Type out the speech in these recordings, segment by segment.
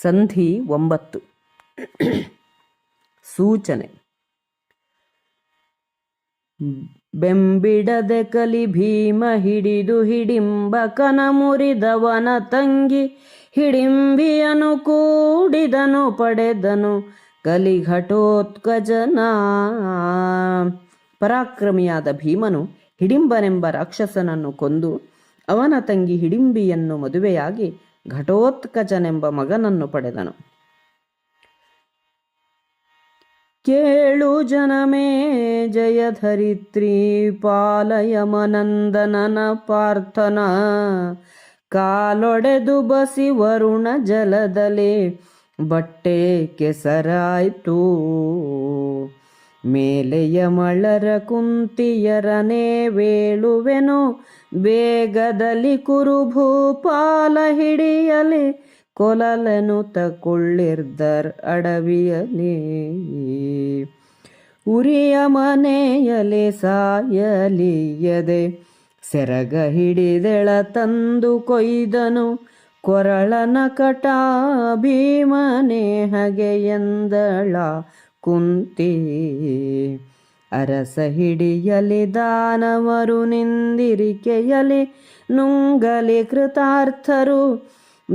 ಸಂಧಿ ಒಂಬತ್ತು. ಸೂಚನೆ. ಬೆಂಬಿಡದೆ ಕಲಿ ಭೀಮ ಹಿಡಿದು ಹಿಡಿಂಬಕನ ಮುರಿದವನ ತಂಗಿ ಹಿಡಿಂಬಿಯನು ಕೂಡಿದನು ಪಡೆದನು ಕಲಿ ಘಟೋತ್ಕಜನ ಪರಾಕ್ರಮಿಯಾದ ಭೀಮನು ಹಿಡಿಂಬನೆಂಬ ರಾಕ್ಷಸನನ್ನು ಕೊಂದು ಅವನ ತಂಗಿ ಹಿಡಿಂಬಿಯನ್ನು ಮದುವೆಯಾಗಿ ಘಟೋತ್ಕಜನೆಂಬ ಮಗನನ್ನು ಪಡೆದನು. ಕೇಳು ಜನಮೇ ಜಯಧರಿತ್ರಿ ಪಾಲಯಮನಂದನನ ಪಾರ್ಥನ. ಕಾಲೊಡೆದು ಬಸಿ ವರುಣ ಜಲದಲೆ ಬಟ್ಟೆ ಕೆಸರಾಯ್ತು. ಮೇಲೆಯ ಮಳರ ಕುಂತಿಯರನೇ ವೇಳುವೆನು ಬೇಗದಲ್ಲಿ ಕುರುಭೂಪಾಲ ಹಿಡಿಯಲಿ, ಕೊಲಲನು ತಕೊಳ್ಳಿರ್ದರ್ ಅಡವಿಯಲಿ. ಉರಿಯ ಮನೆಯಲೆ ಸಾಯಲಿಯದೆ ಸೆರಗ ಹಿಡಿದೆಳ ತಂದು ಕೊಯ್ದನು, ಕೊರಳನ ಕಟಾ ಭೀಮನೆ ಹಗೆ ಎಂದಳ ಕುಂತಿ ಅರಸ ಹಿಡಿಯಲಿ ದಾನವರು ನಿಂದಿರಿಕೆಯಲಿ ನುಂಗಲಿ ಕೃತಾರ್ಥರು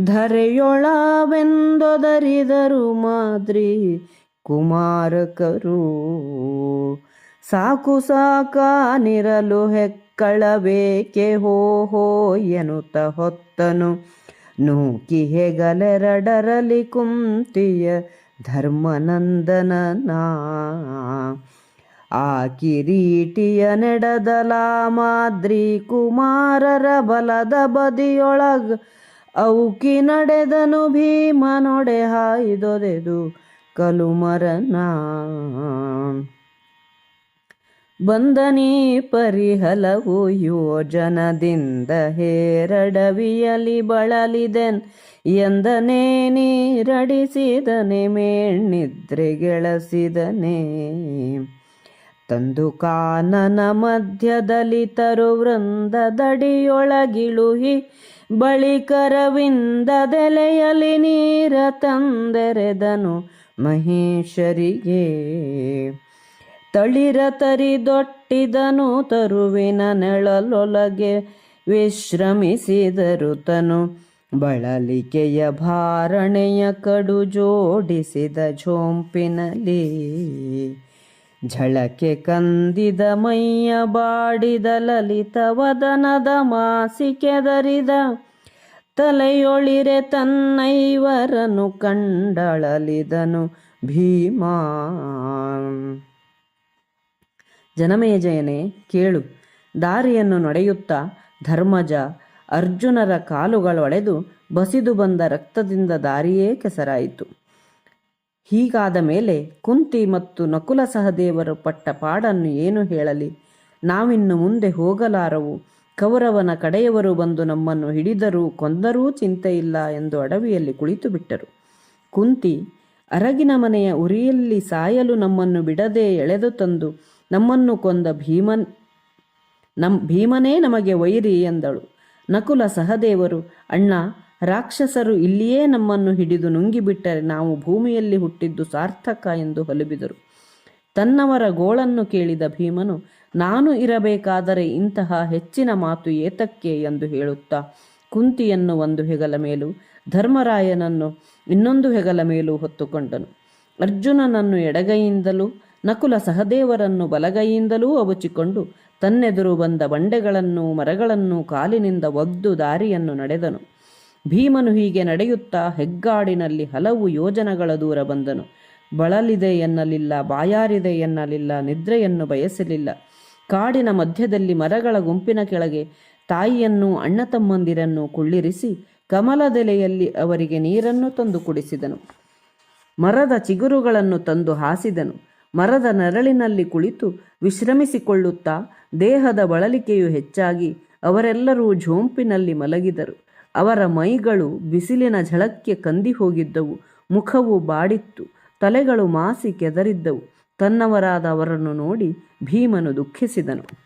ಧರೆಯೊಳವೆಂದೊದರಿದರು ಮಾದ್ರಿ ಕುಮಾರಕರು. ಸಾಕು ಸಾಕಾನಿರಲು ಹೆಕ್ಕಳಬೇಕೆ? ಹೋ ಹೋ, ಎನ್ನುತ್ತ ಹೊತ್ತನು ನೂಕಿ ಹೆಗಲೆರಡರಲಿ ಕುಂತಿಯ ಧರ್ಮನಂದನನ. ಆ ಕಿರೀಟಿಯ ನೆಡದಲ ಮಾದ್ರಿ ಕುಮಾರರ ಬಲದ ಬದಿಯೊಳಗ ಔಕಿ ನಡೆದನು ಭೀಮನೊಡೆ ಹಾಯ್ದೊದೆದು ಕಲುಮರನ. ಬಂದನೀ ಪರಿಹಲವು ಯೋಜನದಿಂದ ಹೇರಡವಿಯಲಿ ಬಳಲಿದೆನ್. ಎಂದನೇ ನೀರಡಿಸಿದನೆ ಮೇಣ್ಣಿದ್ರೆಗೆಳಸಿದನೆ ತಂದು ಕಾನನ ಮಧ್ಯದಲ್ಲಿ ತರು ವೃಂದದಡಿಯೊಳಗಿಳುಹಿ ಬಳಿಕರವಿಂದದೆಲೆಯಲಿ ನೀರ ತಂದೆರೆದನು ಮಹೇಶರಿಗೆ ತಳಿರ ತರಿದೊಟ್ಟಿದನು, ತರುವಿನ ನೆಳಲೊಳಗೆ ವಿಶ್ರಮಿಸಿದರು ತನು. ಬಳಲಿಕೆಯ ಭಾರಣೆಯ ಕಡು ಜೋಡಿಸಿದ ಝೋಂಪಿನಲ್ಲಿ ಝಳಕೆ ಕಂದಿದ ಮೈಯ ಬಾಡಿದ ಲಲಿತ ವದನದ ಮಾಸಿಕೆದರಿದ ತಲೆಯೊಳಿರೆ ತನ್ನೈವರನು ಕಂಡಳಲಿದನು ಭೀಮಾ. ಜನಮೇಜಯನೇ ಕೇಳು. ದಾರಿಯನ್ನು ನಡೆಯುತ್ತಾ ಧರ್ಮಜ ಅರ್ಜುನರ ಕಾಲುಗಳೊಳೆದು ಬಸಿದು ಬಂದ ರಕ್ತದಿಂದ ದಾರಿಯೇ ಕೆಸರಾಯಿತು. ಹೀಗಾದ ಮೇಲೆ ಕುಂತಿ ಮತ್ತು ನಕುಲ ಸಹದೇವರು ಪಟ್ಟ ಪಾಡನ್ನು ಏನು ಹೇಳಲಿ? ನಾವಿನ್ನು ಮುಂದೆ ಹೋಗಲಾರವು. ಕೌರವನ ಕಡೆಯವರು ಬಂದು ನಮ್ಮನ್ನು ಹಿಡಿದರೂ ಕೊಂದರೂ ಇಲ್ಲ ಎಂದು ಅಡವಿಯಲ್ಲಿ ಕುಳಿತು ಬಿಟ್ಟರು. ಕುಂತಿ, ಅರಗಿನ ಮನೆಯ ಉರಿಯಲ್ಲಿ ಸಾಯಲು ನಮ್ಮನ್ನು ಬಿಡದೆ ಎಳೆದು ತಂದು ನಮ್ಮನ್ನು ಕೊಂದ ಭೀಮನ್, ನಮ್ ಭೀಮನೇ ನಮಗೆ ವೈರಿ ಎಂದಳು. ನಕುಲ ಸಹದೇವರು, ಅಣ್ಣ, ರಾಕ್ಷಸರು ಇಲ್ಲಿಯೇ ನಮ್ಮನ್ನು ಹಿಡಿದು ನುಂಗಿಬಿಟ್ಟರೆ ನಾವು ಭೂಮಿಯಲ್ಲಿ ಹುಟ್ಟಿದ್ದು ಸಾರ್ಥಕ ಎಂದು ಹೊಲಬಿದರು. ತನ್ನವರ ಗೋಳನ್ನು ಕೇಳಿದ ಭೀಮನು, ನಾನು ಇರಬೇಕಾದರೆ ಇಂತಹ ಹೆಚ್ಚಿನ ಮಾತು ಏತಕ್ಕೆ ಎಂದು ಹೇಳುತ್ತಾ ಕುಂತಿಯನ್ನು ಒಂದು ಹೆಗಲ ಮೇಲೂ, ಧರ್ಮರಾಯನನ್ನು ಇನ್ನೊಂದು ಹೆಗಲ ಮೇಲೂ ಹೊತ್ತುಕೊಂಡನು. ಅರ್ಜುನನನ್ನು ಎಡಗೈಯಿಂದಲೂ ನಕುಲ ಸಹದೇವರನ್ನು ಬಲಗೈಯಿಂದಲೂ ಅವುಚಿಕೊಂಡು ತನ್ನೆದುರು ಬಂದ ಬಂಡೆಗಳನ್ನು ಮರಗಳನ್ನು ಕಾಲಿನಿಂದ ಒಗ್ದು ದಾರಿಯನ್ನು ನಡೆದನು. ಭೀಮನು ಹೀಗೆ ನಡೆಯುತ್ತಾ ಹೆಗ್ಗಾಡಿನಲ್ಲಿ ಹಲವು ಯೋಜನೆಗಳ ದೂರ ಬಂದನು. ಬಳಲಿದೆ ಎನ್ನಲಿಲ್ಲ, ಬಾಯಾರಿದೆ ಎನ್ನಲಿಲ್ಲ, ನಿದ್ರೆಯನ್ನು ಬಯಸಲಿಲ್ಲ. ಕಾಡಿನ ಮಧ್ಯದಲ್ಲಿ ಮರಗಳ ಗುಂಪಿನ ಕೆಳಗೆ ತಾಯಿಯನ್ನು ಅಣ್ಣ ತಮ್ಮಂದಿರನ್ನು ಕುಳ್ಳಿರಿಸಿ ಕಮಲದೆಲೆಯಲ್ಲಿ ಅವರಿಗೆ ನೀರನ್ನು ತಂದು ಕುಡಿಸಿದನು. ಮರದ ಚಿಗುರುಗಳನ್ನು ತಂದು ಹಾಸಿದನು. ಮರದ ನೆರಳಿನಲ್ಲಿ ಕುಳಿತು ವಿಶ್ರಮಿಸಿಕೊಳ್ಳುತ್ತಾ ದೇಹದ ಬಳಲಿಕೆಯು ಹೆಚ್ಚಾಗಿ ಅವರೆಲ್ಲರೂ ಝೋಂಪಿನಲ್ಲಿ ಮಲಗಿದರು. ಅವರ ಮೈಗಳು ಬಿಸಿಲಿನ ಝಳಕ್ಕೆ ಕಂದಿ ಹೋಗಿದ್ದವು. ಮುಖವು ಬಾಡಿತ್ತು. ತಲೆಗಳು ಮಾಸಿ ಕೆದರಿದ್ದವು. ತನ್ನವರಾದ ಅವರನ್ನು ನೋಡಿ ಭೀಮನು ದುಃಖಿಸಿದನು.